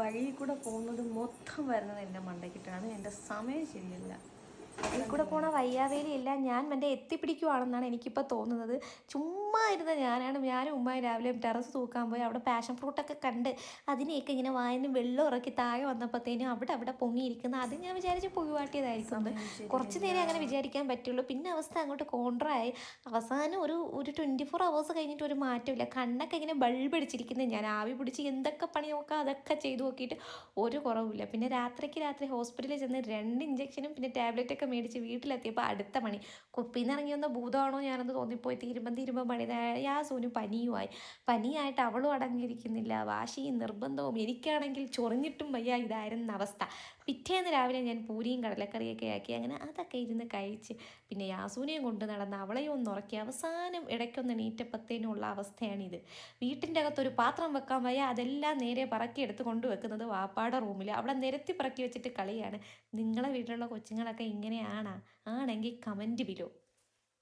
വഴിയിൽ കൂടെ പോകുന്നത് മൊത്തം വരുന്നത് എന്റെ മണ്ടയ്ക്കിട്ടാണ്. എന്റെ സമയം ശരിയല്ല. ഈ കൂടെ പോണ വയ്യാവേലിയില്ല ഞാൻ എന്റെ എത്തിപ്പിടിക്കുവാണെന്നാണ് എനിക്കിപ്പോൾ തോന്നുന്നത്. ചുമ്മാ ഇരുന്ന ഞാനാണ് ഞാനും ഉമ്മായി രാവിലെ ടെറസ് തൂക്കാൻ പോയി അവിടെ പാഷൻ ഫ്രൂട്ടൊക്കെ കണ്ട് അതിനെയൊക്കെ ഇങ്ങനെ വായന വെള്ളം ഇറക്കി താഴെ വന്നപ്പോഴത്തേനും അവിടെ അവിടെ പൊങ്ങിയിരിക്കുന്ന. അത് ഞാൻ വിചാരിച്ച് പുഴുവാട്ടിയതായിരിക്കും. അത് കുറച്ച് നേരം അങ്ങനെ വിചാരിക്കാൻ പറ്റുള്ളൂ. പിന്നെ അവസ്ഥ അങ്ങോട്ട് കോൺട്രായി. അവസാനം ഒരു ഒരു ട്വന്റി ഫോർ അവേഴ്സ് കഴിഞ്ഞിട്ട് ഒരു മാറ്റമില്ല കണ്ണൊക്കെ ഇങ്ങനെ ബൾബ് അടിച്ചിരിക്കുന്നത് ഞാൻ ആവി പിടിച്ച് എന്തൊക്കെ പണി നോക്കാം അതൊക്കെ ചെയ്തു നോക്കിയിട്ട് ഒരു കുറവില്ല പിന്നെ രാത്രിക്ക് രാത്രി ഹോസ്പിറ്റലിൽ ചെന്ന് രണ്ട് ഇഞ്ചക്ഷനും പിന്നെ ടാബ്ലറ്റ് ഒക്കെ മേടിച്ച് വീട്ടിലെത്തിയപ്പോൾ അടുത്ത പണി. കുപ്പിയിൽ നിന്ന് ഇറങ്ങി വന്ന ഭൂതമാണോ ഞാനെന്ന് തോന്നിപ്പോയി. തീരുമ്പം തീരുമ്പം പണി. യാസൂന് പനിയുമായി. പനിയായിട്ട് അവളും അടങ്ങിയിരിക്കുന്നില്ല. വാശിയും നിർബന്ധവും എനിക്കാണെങ്കിൽ ചൊറിഞ്ഞിട്ടും വയ്യ. ഇതായിരുന്ന അവസ്ഥ. പിറ്റേന്ന് രാവിലെ ഞാൻ പൂരിയും കടലക്കറിയൊക്കെ ആക്കി അങ്ങനെ അതൊക്കെ ഇരുന്ന് കഴിച്ച് പിന്നെ യാസൂനെയും കൊണ്ട് നടന്ന് അവളെയും ഒന്ന് ഉറക്കി അവസാനം ഇടയ്ക്കൊന്ന് നീറ്റപ്പത്തേനുള്ള അവസ്ഥയാണിത്. വീട്ടിന്റെ അകത്തൊരു പാത്രം വെക്കാൻ വയ്യ. അതെല്ലാം നേരെ പറക്കി എടുത്ത് കൊണ്ടുവെക്കുന്നത് വാപ്പാടെ റൂമിൽ അവിടെ നിരത്തി പറക്കി വെച്ചിട്ട് കളിയാണ്. നിങ്ങളെ വീട്ടിലുള്ള കൊച്ചുങ്ങളൊക്കെ ഇങ്ങനെയാണാ. ആണെങ്കിൽ കമന്റ് ബിലോ